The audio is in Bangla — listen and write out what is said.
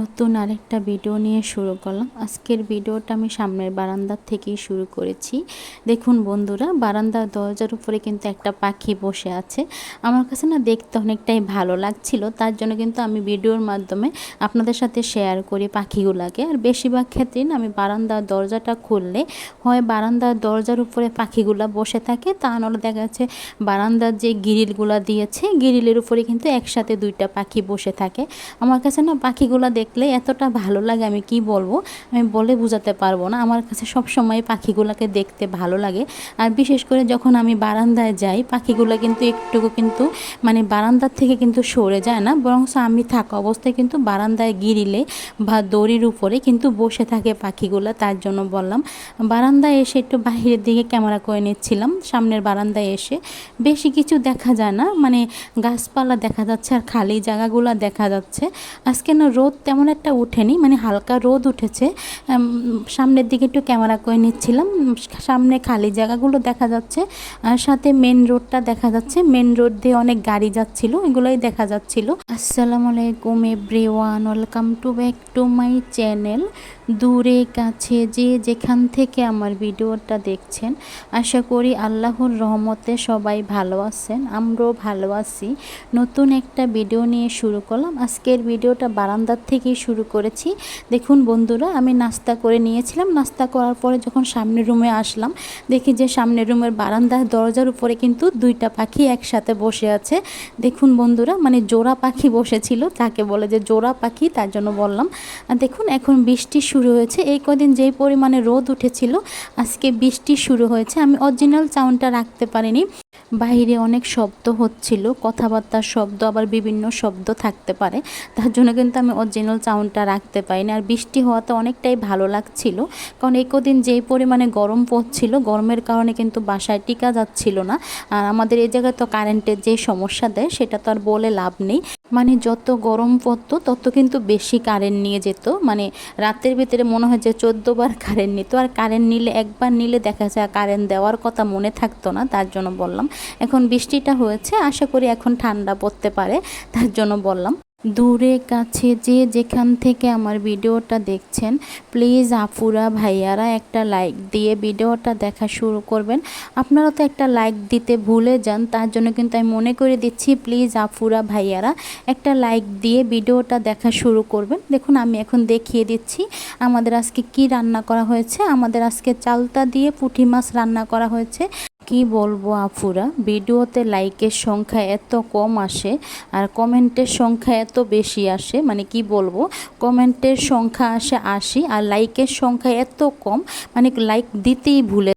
নতুন আরেকটা ভিডিও নিয়ে শুরু করলাম। আজকের ভিডিওটা আমি সামনের বারান্দার থেকেই শুরু করেছি। দেখুন বন্ধুরা, বারান্দার দরজার উপরে কিন্তু একটা পাখি বসে আছে। আমার কাছে না দেখতে অনেকটাই ভালো লাগছিল, তার জন্য কিন্তু আমি ভিডিওর মাধ্যমে আপনাদের সাথে শেয়ার করি পাখিগুলাকে। আর বেশিরভাগ ক্ষেত্রেই না আমি বারান্দার দরজাটা খুললে হয় বারান্দার দরজার উপরে পাখিগুলা বসে থাকে, তা নাহলে দেখা যাচ্ছে বারান্দার যে গিরিলগুলা দিয়েছে, গিরিলের উপরে কিন্তু একসাথে দুইটা পাখি বসে থাকে। আমার কাছে না পাখিগুলা দেখলে এতটা ভালো লাগে আমি কি বলব? আমি বলে বোঝাতে পারব না। আমার কাছে সব সময় পাখিগুলোকে দেখতে ভালো লাগে। আর বিশেষ করে যখন আমি বারান্দায় যাই, পাখিগুলো কিন্তু একটুকু কিন্তু মানে বারান্দার থেকে কিন্তু সরে যায় না। বরং আমি থাকা অবস্থায় কিন্তু বারান্দায় গিরিলে বা দড়ির উপরে কিন্তু বসে থাকে পাখিগুলো, তার জন্য বললাম। বারান্দায় এসে একটু বাহিরের দিকে ক্যামেরা করে নিচ্ছিলাম। সামনের বারান্দায় এসে বেশি কিছু দেখা যায় না। মানে গাছপালা দেখা যাচ্ছে আর খালি জায়গাগুলো দেখা যাচ্ছে। আজকে না রোদ তেমন একটা উঠেনি মানে হালকা রোদ উঠেছে। সামনের দিকে একটু ক্যামেরা করে নিচ্ছিলাম। সামনে খালি জায়গাগুলো দেখা যাচ্ছে। আর সাথে মেন রোডটা দেখা যাচ্ছে। মেন রোড দিয়ে অনেক গাড়ি যাচ্ছিল, এগুলোই দেখা যাচ্ছিল। আসসালামু আলাইকুম everyone welcome to back to my channel দূরে, কাছে, যে যেখান থেকে আমার ভিডিওটা দেখছেন, আশা করি আল্লাহর রহমতে সবাই ভালো আছেন, আমরাও ভালো আছি। নতুন একটা ভিডিও নিয়ে শুরু করলাম। আজকের ভিডিওটা বারান্দার থেকেই শুরু করেছি। দেখুন বন্ধুরা, আমি নাস্তা করে নিয়েছিলাম। নাস্তা করার পরে যখন সামনের রুমে আসলাম, দেখি যে সামনের রুমের বারান্দার দরজার উপরে কিন্তু দুইটা পাখি একসাথে বসে আছে। দেখুন বন্ধুরা মানে জোড়া পাখি বসেছিল, তাকে বলে যে জোড়া পাখি, তার জন্য বললাম। দেখুন, এখন বৃষ্টি শুরু হয়েছে। এই কদিন যেই পরিমাণে রোদ উঠেছিল, আজকে বৃষ্টি শুরু হয়েছে। আমি অরিজিনাল চাউনটা রাখতে পারিনি। বাইরে অনেক শব্দ হচ্ছিল, কথাবার্তার শব্দ, আবার বিভিন্ন শব্দ থাকতে পারে। তার জন্য কিন্তু আমি অরিজিনাল সাউন্ডটা রাখতে পারিনি। আর বৃষ্টি হওয়াতে অনেকটাই ভালো লাগছিল, কারণ এই কদিন যেই পরিমাণে গরম পড়ছিল, গরমের কারণে কিন্তু বাসায় টিকা যাচ্ছিল না। আর আমাদের এই জায়গায় তো কারেন্টের যে সমস্যা দেয়, সেটা তো আর বলে লাভ নেই। মানে যত গরম পড়তো, তত কিন্তু বেশি কারেন্ট নিয়ে যেত। মানে রাতের ভিতরে মনে হয় যে চোদ্দোবার কারেন্ট নিত। আর কারেন্ট নিলে একবার নিলে দেখা যায় কারেন্ট দেওয়ার কথা মনে থাকতো না, তার জন্য বললাম। এখন বৃষ্টিটা হয়েছে, আশা করি এখন ঠান্ডা পড়তে পারে, তার জন্য বললাম। দূরে, কাছে যে যেখান থেকে আমার ভিডিওটা দেখছেন প্লিজ আপুরা, ভাইয়ারা একটা লাইক দিয়ে ভিডিওটা দেখা শুরু করবেন। আপনারা তো একটা লাইক দিতে ভুলে যান, তার জন্য কিন্তু আমি মনে করে দিচ্ছি প্লিজ আপুরা, ভাইয়ারা একটা লাইক দিয়ে ভিডিওটা দেখা শুরু করবেন। দেখুন, আমি এখন দেখিয়ে দিচ্ছি আমাদের আজকে কি রান্না করা হয়েছে। আমাদের আজকে চালতা দিয়ে পুঁটি মাছ রান্না করা হয়েছে। কি বলব আপুরা? ভিডিওতে লাইকের সংখ্যা এত কম আসে আর কমেন্টের সংখ্যা এত বেশি আসে মানে কি বলব? কমেন্টের সংখ্যা আসে আশি আর লাইকের সংখ্যা এত কম মানে লাইক দিতেই ভুলে